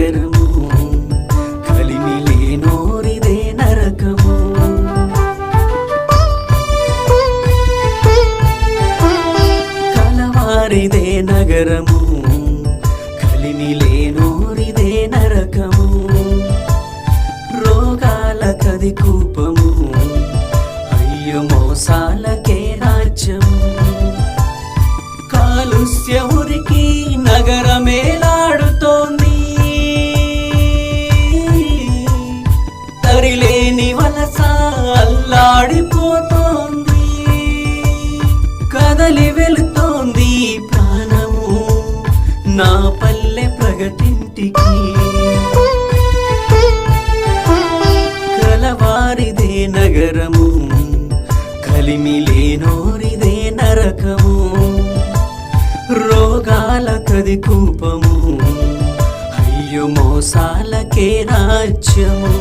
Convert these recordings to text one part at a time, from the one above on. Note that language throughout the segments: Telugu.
గగనము. కలిమి లేనోరిదే నరకము. కలవారిదే నగరము. కలిమి లేనోరిదే నరకము. రోగాల కది కూపము. అయ్యో మోసాలకే రాజ్యము. కాలుష్యము లేని వలస అల్లాడిపోతోంది. కదలి వెళుతోంది ప్రాణము నా పల్లె ప్రగతింటికి. కలవారిదే నగరము కలిమి లేనోరిదే నరకము. రోగాల కది కూపము అయ్యో మోసాలకే రాజ్యము.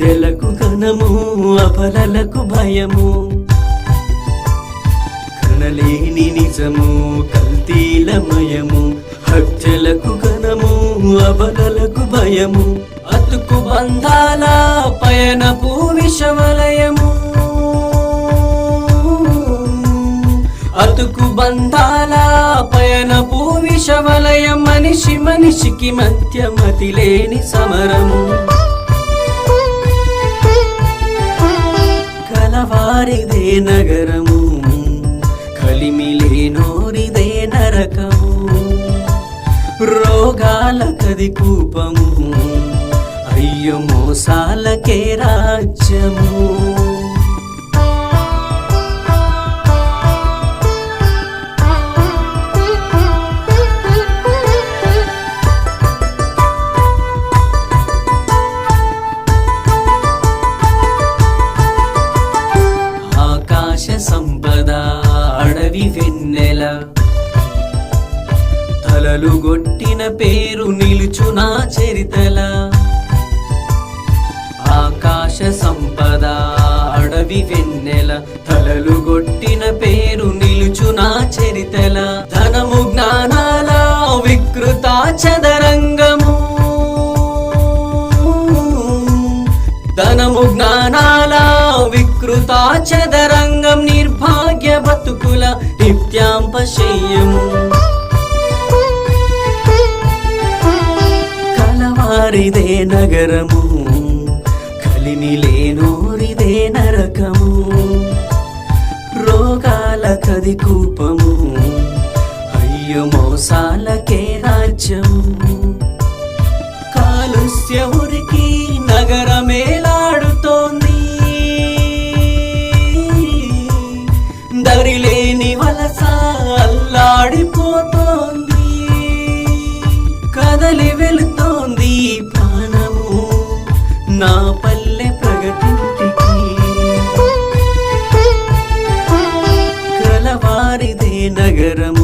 హత్యలకు ఘనము అపలలకు భయము. కనలేని నిజము కల్తీలమయము. హత్యలకు ఘనము అబలలకు భయము. అతుకు బంధాల పయనపు విషవలయము. అతుకు బంధాల పయనపు విషవలయం మనిషి మనిషికి మధ్య మతి లేని సమరము. కలవారిదే నగరము. కలిమిలే నోరిదే నరకము. రోగాల కది కూపము. అయ్యో మోసాలకే రాజ్యము. అడవి వెన్నెల. తలలు గొట్టిన పేరు నిలుచునా చరితల. ఆకాశ సంపద అడవి వెన్నెల. తలలు గొట్టిన పేరు నిలుచునా చరితల. ధనము జ్ఞానాల వికృత చదరంగము. ధనము జ్ఞానాల వికృత చదరంగం నిర్భాగ్య బతుకుల నిత్యాంపశయ్యము కలవారిదే నగరము కలిమి లేనోరిదే నరకము. రోగాల కది కూపము అయ్యో మోసాలకే రాజ్యము. నా పల్లె ప్రగతింటికి కలవారిదే నగరం